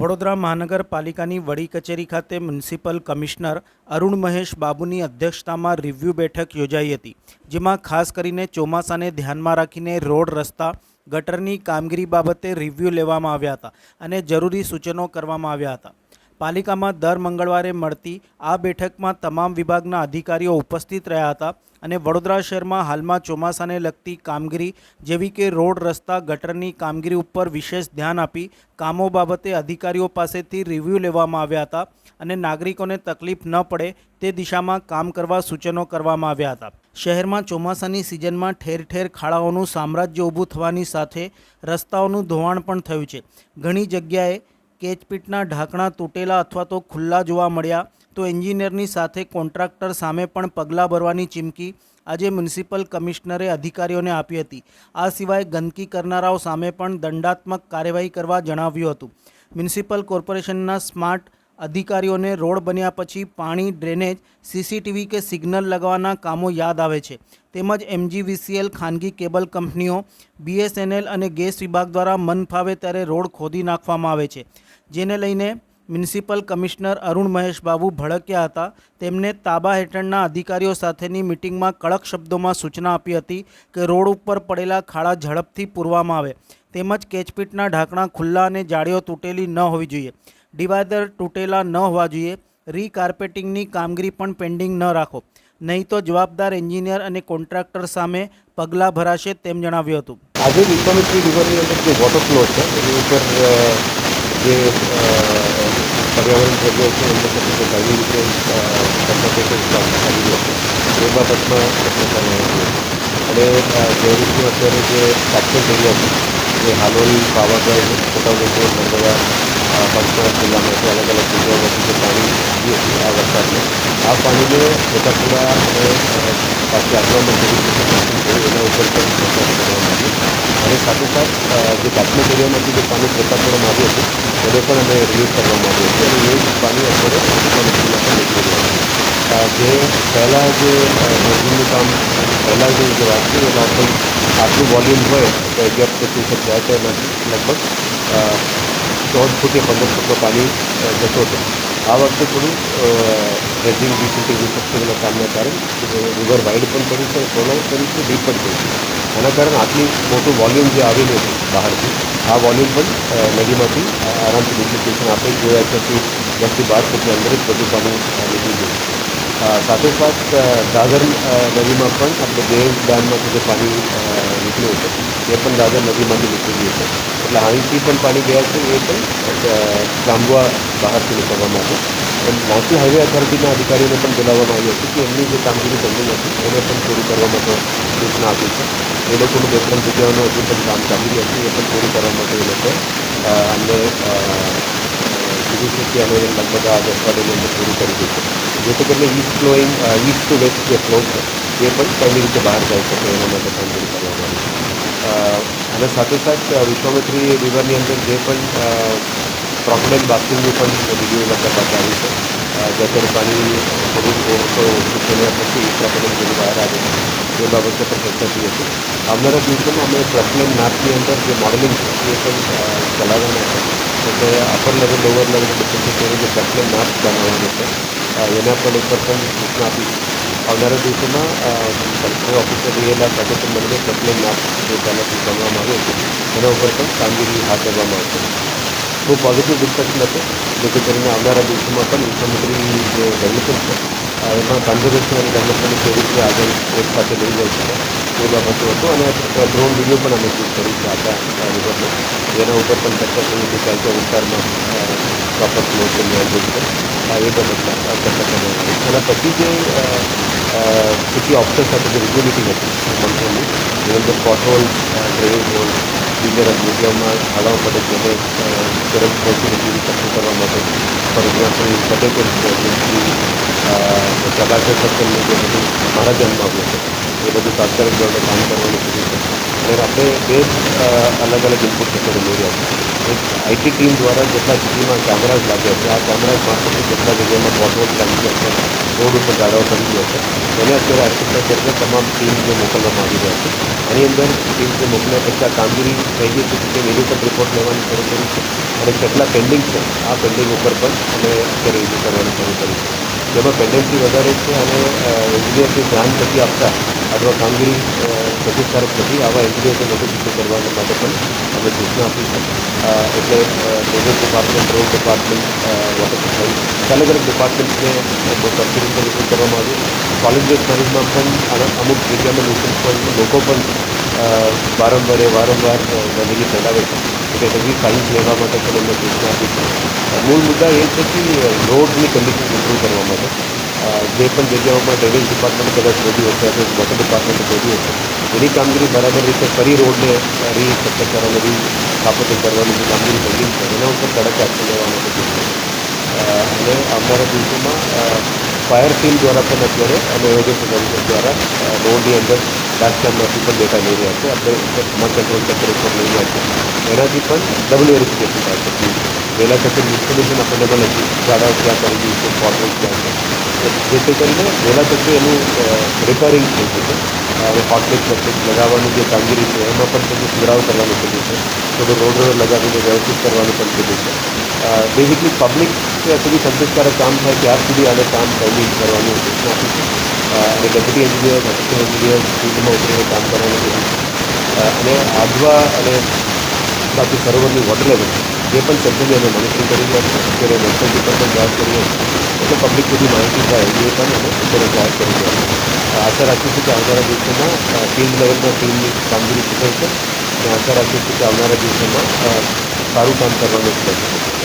વડોદરા મહાનગરપાલિકાની વડી કચેરી ખાતે મ્યુનિસિપલ કમિશનર અરુણ મહેશ બાબુની અધ્યક્ષતામાં રિવ્યૂ બેઠક યોજાઈ હતી, જેમાં ખાસ કરીને ચોમાસાને ધ્યાનમાં રાખીને રોડ, રસ્તા, ગટરની કામગીરી બાબતે રિવ્યૂ લેવામાં આવ્યા હતા અને જરૂરી સૂચનો કરવામાં આવ્યા હતા. પાલિકામાં દર મંગળવારે મળતી આ બેઠકમાં તમામ વિભાગના અધિકારીઓ ઉપસ્થિત રહ્યા હતા અને વડોદરા શહેરમાં હાલમાં ચોમાસાને લગતી કામગીરી જેવી કે રોડ, રસ્તા, ગટરની કામગીરી ઉપર વિશેષ ધ્યાન આપી કામો બાબતે અધિકારીઓ પાસેથી રિવ્યૂ લેવામાં આવ્યા હતા અને નાગરિકોને તકલીફ ન પડે તે દિશામાં કામ કરવા સૂચનો કરવામાં આવ્યા હતા. શહેરમાં ચોમાસાની સિઝનમાં ઠેર ઠેર ખાડાઓનું સામ્રાજ્ય ઊભું થવાની સાથે રસ્તાઓનું ધોવાણ પણ થયું છે. ઘણી જગ્યાએ કેચપીટના ઢાંકણા તૂટેલા અથવા તો ખુલ્લા જોવા મળ્યા, તો એન્જિનિયરની સાથે કોન્ટ્રાક્ટર સામે પણ પગલાં ભરવાની ચીમકી આજે મ્યુનિસિપલ કમિશનરે અધિકારીઓને આપી હતી. આ સિવાય ગંદકી કરનારાઓ સામે પણ દંડાત્મક કાર્યવાહી કરવા જણાવ્યું હતું. મ્યુનિસિપલ કોર્પોરેશનના સ્માર્ટ અધિકારીઓને રોડ બન્યા પછી પાણી, ડ્રેનેજ, સીસીટીવી કે સિગ્નલ લગાવવાના કામો યાદ આવે છે. તેમજ એમજીવીસીએલ, ખાનગી કેબલ કંપનીઓ, બીએસએનએલ અને ગેસ વિભાગ દ્વારા મન ફાવે ત્યારે રોડ ખોદી નાખવામાં આવે છે. જેને લઈને મ્યુનિસિપલ કમિશનર અરુણ મહેશ બાબુ ભડક્યા હતા. તેમને તાબા હેઠળના અધિકારીઓ સાથેની મિટિંગમાં કડક શબ્દોમાં સૂચના આપી હતી કે રોડ ઉપર પડેલા ખાડા ઝડપથી પૂરવામાં આવે. તેમજ કેચપીટના ઢાંકણા ખુલ્લા અને જાળીઓ તૂટેલી ન હોવી જોઈએ. ડિવાઈડર તૂટેલા ન હોવા જોઈએ. રીકાર્પેટિંગની કામગીરી પણ પેન્ડિંગ ન રાખો. નહીં તો જવાબદાર એન્જિનિયર અને કોન્ટ્રાક્ટર સામે પગલાં ભરાશે તેમ જણાવ્યું હતું. આજે વિશ્વામિત્રી રિવરની અંદર જે વોટર ફ્લો છે, એની ઉપર જે પર્યાવરણ દ્રવ્યો છે એમને જે કઈ રીતે એ બાબતમાં અને જે રીતનું અત્યારે જે catchment એરિયા છે જે હાલોલ પાવાગઢ છોટાઉદેપુર, નર્મદા પંચમહાલ જિલ્લામાં છે અલગ અલગ જગ્યાઓમાંથી જે પાણી આવ્યું હતું, આ વરસાદને, આ પાણીને જટાપુરા અને પાછી આગળમાં જેવી construction થયું એના ઉપર પણ વરસાદ કરવામાં આવ્યો. અને સાથે સાથ જે કાશ્મીર એરિયામાંથી જે પાણી પ્રતાપપુરમાં આવ્યું હતું, એને પણ અમે રિલીઝ કરવામાં આવ્યું હતું. અને એ પાણી અત્યારે પણ નીકળી રહ્યું છે. જે પહેલાં જે ડ્રેજિંગનું કામ પહેલાં જે જે વાત કરી એમાં પણ આટલું વોલ્યુમ હોય તો અગિયાર પ્રતિશત જાય તો એમાંથી લગભગ અ, ચૌદ ફૂટ કે પંદર ફૂટનું પાણી અ, જતો હતો આ વખતે થોડું ડ્રેજિંગ રિસેન્ટિંગ રિસેપ્શનના કામના કારણે રિવર વાઇડ પણ કર્યું છે ફોલો કર્યું છે ડીપ પણ કર્યું છે એના કારણે આટલી મોટું વોલ્યુમ જે આવેલું હતું બહારથી આ વોલ્યુમ પણ અ, નદીમાંથી અ, આરામથી ડિપ્લિકેશન આપણે જોયા છે કે દસથી બાર ફૂટની અંદર જ બધું પાણી અ, નીકળી ગયું અ, સાથોસાથ સાથ દાદર નદીમાં પણ આપણે દેવ ડેમમાંથી જે પાણી નીકળ્યું છે, એ પણ દાદર નદીમાંથી નીકળી ગયું છે. એટલે અહીંથી પણ પાણી ગયા છે, એ પણ જાંબુઆ બહારથી નીકળવામાં આવ્યું એમ નેશનલ હાઈવે અથોરિટીના અધિકારીઓને પણ બોલાવવામાં આવ્યું હતું કે એમની જે કામગીરી પેન્ડિંગ હતી એને પણ પૂરી કરવા માટે સૂચના આપી છે. એ લોકોનું બે ત્રણ જગ્યાઓનું હજુ પણ કામ ચાલી રહ્યું છે, એ પણ પૂરું કરવા માટે એ લોકો અમને કીધું છે કે અમે લગભગ અઠવાડિયાની અંદર પૂરું કરી દઈશું જેથી કરીને east flowing east to west જે ફ્લો છે એ પણ કઈ રીતે બહાર જઈ શકે એના માટે કામગીરી કરવામાં આવી છે. અ, અને સાથોસાથ વિશ્વામિત્રી રિવરની અંદર જે પણ ક્રોકોડાઇલ બાથરૂમનું પણ વીડિયો લગતા બતાવ્યું છે. અ, પાણી થોડું ઓવરફ્લો ઓછું થયા પછી પ્રબલન જેવી બહાર આવે એ બાબતે પણ ચર્ચા થઈ હતી આવનારા દિવસોમાં અમે પ્રબલન માપની અંદર જે મોડલિંગ છે એ પણ ચલાવવાના છે એટલે upper level lower level differentiate જે પ્રબલન મેપ બનાવવાનો છે એના પર ઉપર પણ સૂચના આપી આવનારા દિવસોમાં કલેક્ટર ઓફિસર રહેલા સાથે પણ મળીને પ્રબલન મેપ જે પહેલાંથી બનાવવામાં આવ્યો છે એના ઉપર પણ કામગીરી હાથ ધરવામાં આવશે બહુ પોઝિટિવ ડિસ્કશન હતું. જેથી કરીને આવનારા દિવસોમાં પણ મુખ્યમંત્રી જે ડેવલપમેન્ટ છે એમાં કન્ઝર્વેશન અને ડેવલપમેન્ટ કેવી રીતે આગળ એક સાથે લઈ જઈ છે, એ બાબતો હતો. અને ડ્રોન વીડિયો પણ અમે શૂટ કરી છે આખા રિવરનો જેના ઉપર પણ ચર્ચા થઈ હતી કે વિસ્તારમાં પ્રોપર ફ્લો છે નિયંત્રિત છે. એ બાબતમાં ચર્ચા કરવામાં આવી એના પછી જે સિટી ઓફિસર સાથે જે રિવ્યુ મિટિંગ હતી, મંત્રીની, જેમ કે પોટહોલ ડ્રેનેજ હોલ બીજા જગ્યાઓમાં ખાડાઓ માટે જેને અ, તુરંત પહોંચીને રિકન્સ્ટ્રક્શન કરવા માટે ફોર એક્ઝામ્પલ ફતેહપુર જેથી ચગાસર સર્કલનું જે બધું મારા ધ્યાનમાં આવ્યું છે એ બધું તાત્કાલિક ધોરણે કામ કરવાનું છે. અને આપણે બે અલગ અલગ ઇનપુટ અત્યારે લઈ છે એક આઈટી ટીમ દ્વારા જેટલા સિટીમાં કેમેરાઝ લાગ્યા છે, આ કેમેરાઝ મારફતે જેટલા જગ્યામાં બોટવોટ લાગી ગયા છે રોડ ઉપર ગાડાઓ પડી ગયા છે એને અત્યારે આર્કિટેક્ચરને તમામ ટીમને મોકલવામાં આવી રહ્યા છે. આની અંદર ટીમને મોકલ્યા પછી આ કામગીરી થઈ ગઈ છે કેમ એની ઉપર રિપોર્ટ લેવાની શરૂ કરી છે અને કેટલા પેન્ડિંગ છે, આ પેન્ડિંગ ઉપર પણ અમે અત્યારે રિવ્યૂ કરવાનું શરૂ કર્યું છે. જેમાં પેન્ડન્સી વધારે છે અને એન્જિનિયરથી ધ્યાન નથી આપતા અથવા કામગીરી પ્રતિકારક નથી આવા નોટિસ ઇસ્યુ કરવા માટે પણ અમે સૂચના આપી છે. એટલે labour department road department water supply અલગ અલગ ડિપાર્ટમેન્ટને સરખી રીતે રિપોર્ટ કરવામાં આવ્યું. સોલિડ વેસ્ટ મેનેજમાં પણ અમુક જગ્યામાં પણ લોકો પણ વારંવાર વારંવાર ગંદકી ફેલાવે છે. એટલે એવી સાઇન્સ લેવા માટે પણ અમે સૂચના આપી મૂળ મુદ્દા એ છે કે, રોડની કન્ડિશન ઇમ્પ્રૂવ કરવા માટે જે પણ જગ્યાઓમાં ડ્રેનેજ ડિપાર્ટમેન્ટ કદાચ શોધી હશે અથવા વોટર ડિપાર્ટમેન્ટ શોધી હશે, એની કામગીરી બરાબર રીતે ફરી રોડને રીસ્ટ્રક્ચર કરવાની રી સ્થાપિત કરવાની જે કામગીરી પેન્ડિંગ છે, એના ઉપર કડક એક્શન લેવા માટે કીધું. અને આવનારા દિવસોમાં ફાયર ટીમ દ્વારા પણ અત્યારે અને એરોગેશન સર્વિસીસ દ્વારા રોડની અંદર ડેશ કેમમાંથી પણ ડેટા લઈ રહ્યા છે. આપણે કમાન્ડ કંટ્રોલ સેન્ટર ઉપર લઈ રહ્યા છે. એનાથી પણ ડબલ વેરિફિકેશન થાય છે. પહેલાં તકે ઇન્ફોર્મેશન અવેલેબલ હતી કે ક્યાં કરી છે પોર્ટલ ક્યાં છે. જેથી કરીને વહેલા તકે એનું રિપેરિંગ થઈ શકે હવે હોટલિક લગાવવાની જે કામગીરી છે, એમાં પણ થોડું સુધારો કરવાનું કીધું છે. થોડું રોડ લગાવીને વ્યવસ્થિત કરવાનું પણ કીધું છે. બેઝિકલી પબ્લિક સુધી સંતોષકારક કામ થાય ત્યાર સુધી આને કામ પેન્ડિંગ કરવાનું સૂચના આપી છે અને ડેપ્યુટી એન્જિનિયર એસિસ્ટન્ટ એન્જિનિયર ફિલ્ડમાં ઉતરીને કામ કરવાનું કીધું છે. અને આજવા અને બાકી સરોવરની વોટર લેવલ જે પણ સેન્ટ્રલી અમે મોનિટરિંગ કરી રહ્યા છીએ, અત્યારે નેશનલ ડિપાર્ટમેન્ટ જાહેર કરીએ છીએ એટલે પબ્લિક સુધી માહિતી થાય એ પણ અમે અત્યારે જાહેર કરી રહ્યા છીએ આશા રાખીએ છીએ કે આવનારા દિવસોમાં ફિલ્ડ લેવલમાં ટીમની કામગીરી સુધરશે અને આશા રાખીએ છીએ કે આવનારા દિવસોમાં અ, સારું કામ કરવાનો પ્રયત્ન થશે